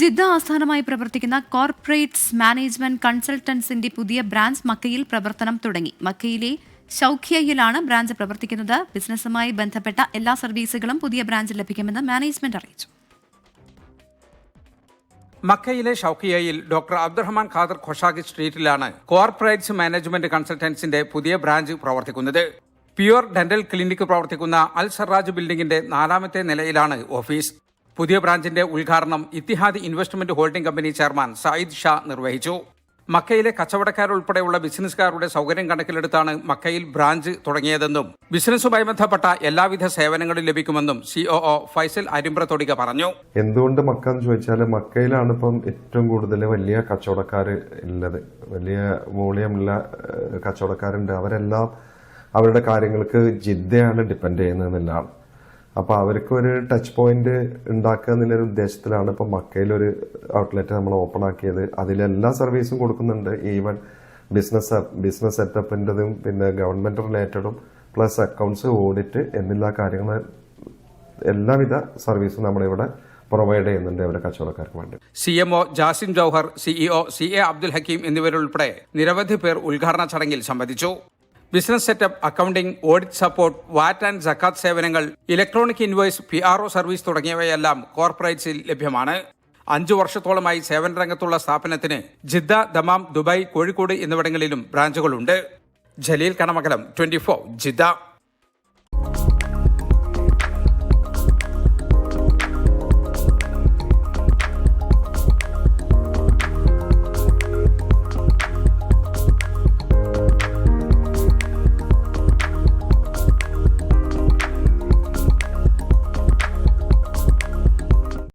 Jeddah ആസ്ഥാനമായി പ്രവർത്തിക്കുന്ന corporates management കൺസൾട്ടൻസിന്റെ പുതിയ ബ്രാഞ്ച് മക്കയിൽ പ്രവർത്തനം തുടങ്ങി. മക്കയിലെ ഷൌഖിയയിലാണ് ബ്രാഞ്ച് പ്രവർത്തിക്കുന്നത്. ബിസിനസ്സുമായി ബന്ധപ്പെട്ട എല്ലാ സർവീസുകളും പുതിയ ബ്രാഞ്ചിൽ ലഭിക്കുമെന്ന് മാനേജ്മെന്റ് അറിയിച്ചു. മക്കയിലെ ഷൌക്കിയയിൽ ഡോക്ടർ അബ്ദുറഹ്മാൻ ഖാദർ ഖൊഷാഖി സ്ട്രീറ്റിലാണ് കോർപ്പറേറ്റ്സ് മാനേജ്മെന്റ് കൺസൾട്ടൻസിന്റെ പുതിയ ബ്രാഞ്ച് പ്രവർത്തിക്കുന്നത്. പ്യുവർ ഡെന്റൽ ക്ലിനിക് പ്രവർത്തിക്കുന്ന അൽ സറാജ് ബിൽഡിംഗിന്റെ നാലാമത്തെ നിലയിലാണ് ഓഫീസ്. പുതിയ ബ്രാഞ്ചിന്റെ ഉദ്ഘാടനം Etihad investment holding company chairman Sayyid Shah നിർവഹിച്ചു. മക്കയിലെ കച്ചവടക്കാരുൾപ്പെടെയുള്ള ബിസിനസ്സുകാരുടെ സൗകര്യം കണക്കിലെടുത്താണ് മക്കയിൽ ബ്രാഞ്ച് തുടങ്ങിയതെന്നും ബിസിനസ്സുമായി ബന്ധപ്പെട്ട എല്ലാവിധ സേവനങ്ങളും ലഭിക്കുമെന്നും സിഒഒ ഫൈസൽ അരിമ്പ്രത്തൊടിക പറഞ്ഞു. എന്തുകൊണ്ട് മക്ക എന്ന് ചോദിച്ചാൽ മക്കയിലാണ് ഇപ്പം ഏറ്റവും കൂടുതൽ വലിയ കച്ചവടക്കാർ ഉള്ളത് വലിയ വോളിയമുള്ള കച്ചവടക്കാരുണ്ട്. അവരെല്ലാം അവരുടെ കാര്യങ്ങൾക്ക് ജിദ്ദയാണ് ഡിപ്പെൻഡ് ചെയ്യുന്നത് എന്നുള്ളതാണ് അപ്പോൾ അവർക്ക് ഒരു ടച്ച് പോയിന്റ് ഉണ്ടാക്കുക എന്നുള്ളൊരു ഉദ്ദേശത്തിലാണ് മക്കയിൽ ഒരു ഔട്ട്ലെറ്റ് നമ്മൾ ഓപ്പൺ ആക്കിയത്. അതിലെല്ലാ സർവീസും കൊടുക്കുന്നുണ്ട്. ഈവൻ ബിസിനസ് ബിസിനസ് സെറ്റപ്പിന്റെതും പിന്നെ ഗവൺമെന്റ് റിലേറ്റഡും പ്ലസ് അക്കൗണ്ട്സ് ഓഡിറ്റ് എന്നുള്ള കാര്യങ്ങൾ എല്ലാവിധ സർവീസും നമ്മളിവിടെ പ്രൊവൈഡ് ചെയ്യുന്നുണ്ട് അവരുടെ കച്ചവടക്കാർക്ക് വേണ്ടി. C M O Jasim Jouhar CEO C A Abdul Hakeem എന്നിവരുൾപ്പെടെ നിരവധി പേർ ഉദ്ഘാടന ചടങ്ങിൽ സംബന്ധിച്ചു. Business setup accounting audit support VAT and ജക്കാത്ത് സേവനങ്ങൾ electronic invoice P R O service തുടങ്ങിയവയെല്ലാം കോർപ്പറേറ്റ്സിൽ ലഭ്യമാണ്. അഞ്ചു വർഷത്തോളമായി സേവന രംഗത്തുള്ള സ്ഥാപനത്തിന് ജിദ്ദ ദമാം ദുബായ് കോഴിക്കോട് എന്നിവിടങ്ങളിലും ബ്രാഞ്ചുകളുണ്ട്. Jaleel Kanamakalam twenty Jeddah.